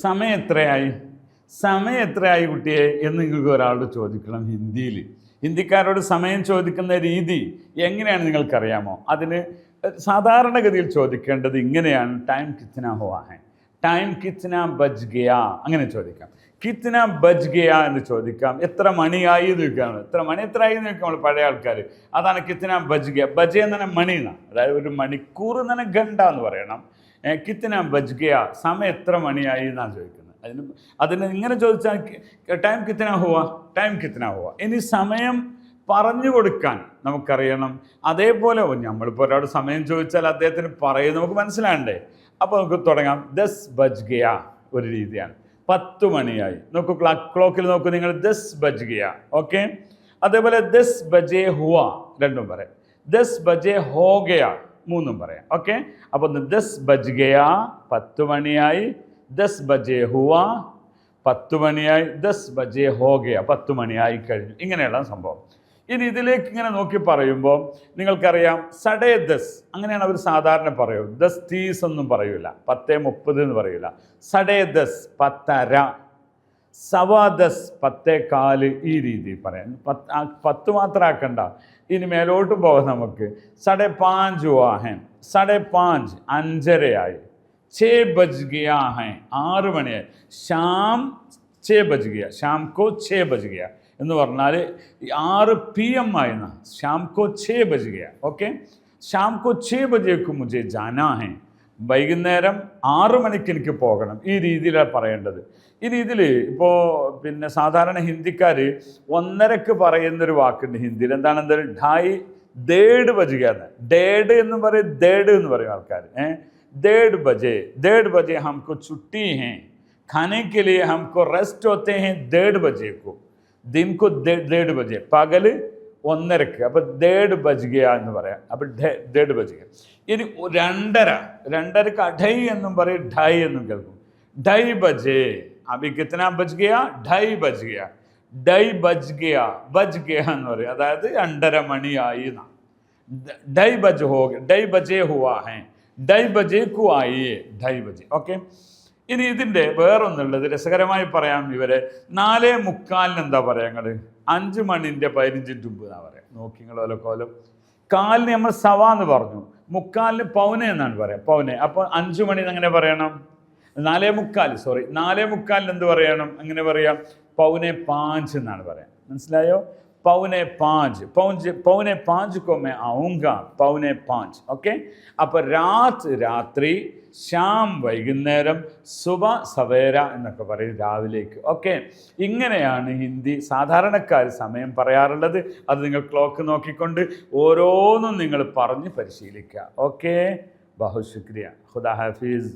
സമയം എത്രയായി? സമയം എത്രയായി കുട്ടിയെ? എന്ന് നിങ്ങൾക്ക് ഒരാളോട് ചോദിക്കണം ഹിന്ദിയിൽ. ഹിന്ദിക്കാരോട് സമയം ചോദിക്കുന്ന രീതി എങ്ങനെയാണ് നിങ്ങൾക്കറിയാമോ? അതിന് സാധാരണഗതിയിൽ ചോദിക്കേണ്ടത് ഇങ്ങനെയാണ്. ടൈം കിത്തന ഹോവാഹൻ ടൈം കിത്തന ബജ് ഗയാ? അങ്ങനെ ചോദിക്കാം. കിത്തന ബജ് ഗയാ? എന്ന് ചോദിക്കാം. എത്ര മണിയായി? എന്ന് ചോദിക്കാണ് എത്ര മണി? എത്ര ആയി? എന്ന് ചോദിക്കാം നമ്മൾ പഴയ ആൾക്കാർ അതാണ് കിത്തന ബജ് ഗയ. ബജ് എന്ന് പറഞ്ഞാൽ മണി എന്നാണ് അതായത് ഒരു മണിക്കൂർ എന്ന് പറഞ്ഞാൽ ഗണ്ട എന്ന് പറയണം. കിത്തന ബജ് ഗയ സമയം എത്ര മണിയായി എന്നാണ് ചോദിക്കുന്നത്. അതിന് അതിന് ഇങ്ങനെ ചോദിച്ചാൽ ടൈം കിത്തന ഹുവ? ടൈം കിത്തന ഹുവ. ഇനി സമയം പറഞ്ഞു കൊടുക്കാൻ നമുക്കറിയണം. അതേപോലെ നമ്മളിപ്പോൾ ഒരാളോട് സമയം ചോദിച്ചാൽ അദ്ദേഹത്തിന് പറയും നമുക്ക് മനസ്സിലാണ്ടേ അപ്പോൾ നമുക്ക് തുടങ്ങാം. ദസ് ബജ് ഗയ ഒരു രീതിയാണ്. പത്ത് മണിയായി. നോക്കൂ ക്ലാക്ക് ക്ലോക്കിൽ നോക്കൂ നിങ്ങൾ. ദസ് ബജ് ഗയ ഓക്കെ? അതേപോലെ ദസ് ബജേ ഹുവ. രണ്ടും പറയാം. ദസ് ബജേ ഹോ ഗയ മൂന്നും പറയാം. ഓക്കെ അപ്പോൾ ദസ് ബജ് ഗയ പത്ത് മണിയായി ദസ് ബജെ ഹുവ പത്ത് മണിയായി ദസ് ബജെ ഹോ ഗയ പത്ത് മണിയായി കഴിഞ്ഞു. ഇങ്ങനെയുള്ള സംഭവം. ഇനി ഇതിലേക്ക് ഇങ്ങനെ നോക്കി പറയുമ്പോൾ നിങ്ങൾക്കറിയാം സഡേ ദസ് അങ്ങനെയാണ് അവർ സാധാരണ പറയൂ ദസ് തീസ് ഒന്നും പറയൂല. പത്തേ മുപ്പത് എന്ന് പറയൂല. സഡേ ദസ് പത്തര. സവാദസ് പത്തേക്കാൽ ഈ രീതിയിൽ പറയാം. പത്ത് പത്ത് മാത്രം ആക്കണ്ട. ഇനി മേലോട്ട് പോകാം നമുക്ക്. സടെ പാഞ്ച് വാഹൻ. സടെ പാഞ്ച് അഞ്ചരയായി. ഛേ ബജ് ഗിയാ ഹൈ. ആറ് മണിയായി. ശ്യാം ഛേ ബജ് ഗിയ. ശ്യാം കോ ഛേ ബജ് ഗിയ എന്ന് പറഞ്ഞാൽ ആറ് പി എം ആയി നാ ശ്യാം കോ ഛേ ബജ് ഗിയ. ഓക്കെ? ശ്യാം കോ ഛേ ബജേക്ക് മുജേ ജാനാ വൈകുന്നേരം ആറു മണിക്ക് എനിക്ക് പോകണം. ഈ രീതിയിലാണ് പറയേണ്ടത്. ഈ രീതിയിൽ ഇപ്പോൾ പിന്നെ സാധാരണ ഹിന്ദിക്കാർ ഒന്നരക്ക് പറയുന്നൊരു വാക്കുണ്ട് ഹിന്ദിയിൽ. എന്താണ് എന്തായാലും ഢായി ദേഡ് ബജുകയാണ് ഡേഡ് എന്ന് പറയും ദേഡ് എന്ന് പറയും ആൾക്കാർ ഏഹ് ദേഡ് ബജെ. ദേഡ് ബജെ ഹംക്ക് ചുട്ടി ഹേ. ഖാനെ കെ ലിയെ റെസ്റ്റ് ഒത്തേ ഹേ ദേഡ് ബജേക്കും. ദിൻകു ദിൻ ദേഡ് ബജെ. പകൽ ഒന്നരക്ക്. അപ്പോൾ ദേഡ് ബജ് ഗയ എന്ന് പറയാം. അപ്പോൾ ദേഡ് ബജ് ഗയ ഇനി ഒ- രണ്ടര. രണ്ടരക്ക് അഢൈ എന്നും പറയും ഢൈ എന്നും കേൾക്കും. ഢൈ ബജേ. അഭി കിത്തന ബജ് ഗയ ഢൈ ബജ് ഗയ ഡൈ ബജ് ഗയ ബജ് ഗയ എന്ന് പറയും. അതായത് രണ്ടര മണിയായി എന്നാ. ഡൈ ബജ് ഹോ ഡൈ ബജേ ഹുവാ ഹേ. ഡൈ ബജേക്കു ആയി ഡൈ ബജെ. ഓക്കെ? ഇനി ഇതിന്റെ വേറൊന്നുള്ളത് രസകരമായി പറയാം ഇവരെ. നാലേ മുക്കാലിന് എന്താ പറയുക ഞങ്ങൾ അഞ്ച് മണിന്റെ പതിനഞ്ച് മുമ്പ് എന്നാ പറയാം. നോക്കി നിങ്ങൾ ഓരോ കോലം. കാലിന് നമ്മൾ സവ എന്ന് പറഞ്ഞു. മുക്കാലിന് പൗനെ എന്നാണ് പറയാം. പൗനെ. അപ്പോൾ അഞ്ച് മണി എങ്ങനെ പറയണം? നാലേ മുക്കാൽ സോറി നാലേ മുക്കാലിന് എന്ത് പറയണം? അങ്ങനെ പറയാം? പൗനെ പാഞ്ച് എന്നാണ് പറയാം. മനസ്സിലായോ? പൗനെ പാഞ്ച് പൗഞ്ച് പൗനെ പാഞ്ച് को मैं आऊँगा പൗനെ പാഞ്ച് ഓക്കെ അപ്പോൾ രാത് രാത്രി ശ്യാം വൈകുന്നേരം സുബ സവേര എന്നൊക്കെ പറയും രാവിലേക്ക് ഓക്കെ ഇങ്ങനെയാണ് ഹിന്ദി സാധാരണക്കാർ സമയം പറയാറുള്ളത് അത് നിങ്ങൾ ക്ലോക്ക് നോക്കിക്കൊണ്ട് ഓരോന്നും നിങ്ങൾ പറഞ്ഞ് പരിശീലിക്കുക ഓക്കെ ബഹു ശുക്രിയ ഖുദാ ഹാഫീസ്